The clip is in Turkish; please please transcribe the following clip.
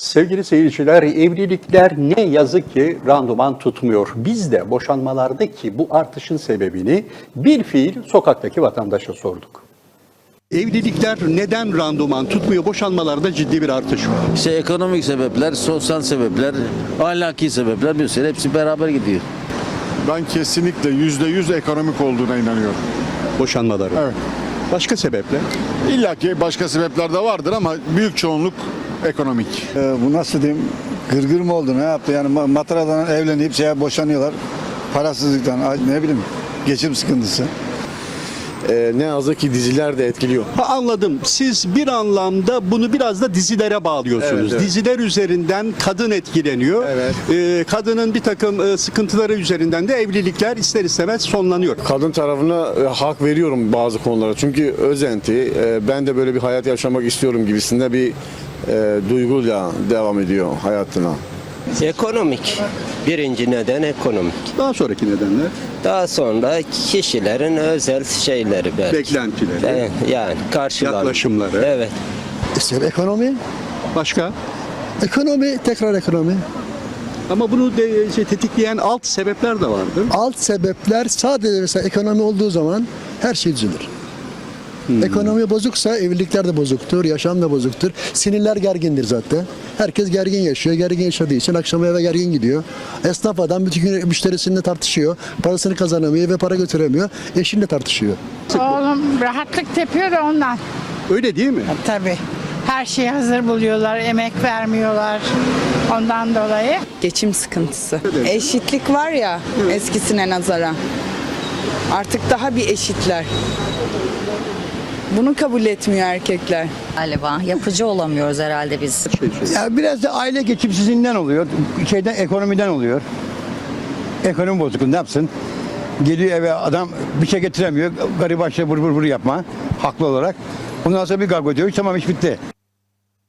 Sevgili seyirciler, evlilikler ne yazık ki randıman tutmuyor. Biz de boşanmalardaki bu artışın sebebini bir fiil sokaktaki vatandaşa sorduk. Evlilikler neden randıman tutmuyor? Boşanmalarda ciddi bir artış var. İşte ekonomik sebepler, sosyal sebepler, ahlaki sebepler bir sürü hepsi beraber gidiyor. Ben kesinlikle yüzde yüz ekonomik olduğuna inanıyorum. Boşanmaları. Evet. Başka sebepler? İlla ki başka sebepler de vardır ama büyük çoğunluk ekonomik. Ee, bu nasıl diyeyim gırgır mı oldu ne yaptı yani ma- mataradan evlenip şeye boşanıyorlar parasızlıktan ne bileyim geçim sıkıntısı. Ee, ne yazık ki diziler de etkiliyor. Ha, anladım. Siz bir anlamda bunu biraz da dizilere bağlıyorsunuz. Evet, evet. Diziler üzerinden kadın etkileniyor. Evet. Ee, kadının bir takım e, sıkıntıları üzerinden de evlilikler ister istemez sonlanıyor. Kadın tarafına e, hak veriyorum bazı konulara. Çünkü özenti, e, ben de böyle bir hayat yaşamak istiyorum gibisinde bir e, duyguyla devam ediyor hayatına. Ekonomik. Birinci neden ekonomik. Daha sonraki nedenler Daha sonra kişilerin özel şeyleri belki. beklentileri, Evet, Yani karşılar. yaklaşımları. Evet. İşte ekonomi, Başka? ekonomi, tekrar ekonomi. Ama bunu de, şey, tetikleyen alt sebepler de vardır. Alt sebepler sadece mesela ekonomi olduğu zaman her şey düzelir. Ekonomi bozuksa evlilikler de bozuktur, yaşam da bozuktur. Sinirler gergindir zaten. Herkes gergin yaşıyor. Gergin yaşadığı için akşam eve gergin gidiyor. Esnaf adam bütün gün müşterisiyle tartışıyor. Parasını kazanamıyor ve para götüremiyor. Eşinle tartışıyor. Oğlum rahatlık tepiyor da ondan. Öyle değil mi? Tabii. Her şeyi hazır buluyorlar, emek vermiyorlar. Ondan dolayı. Geçim sıkıntısı. Eşitlik var ya eskisine nazaran. Artık daha bir eşitler. Bunu kabul etmiyor erkekler. Galiba yapıcı olamıyoruz herhalde biz. Ya biraz da aile geçimsizliğinden oluyor. Şeyden ekonomiden oluyor. Ekonomi bozuk ne yapsın? Geliyor eve adam bir şey getiremiyor. Garibaşla vur vur vur yapma. Haklı olarak. Ondan sonra bir kavga ediyor. Tamam iş bitti.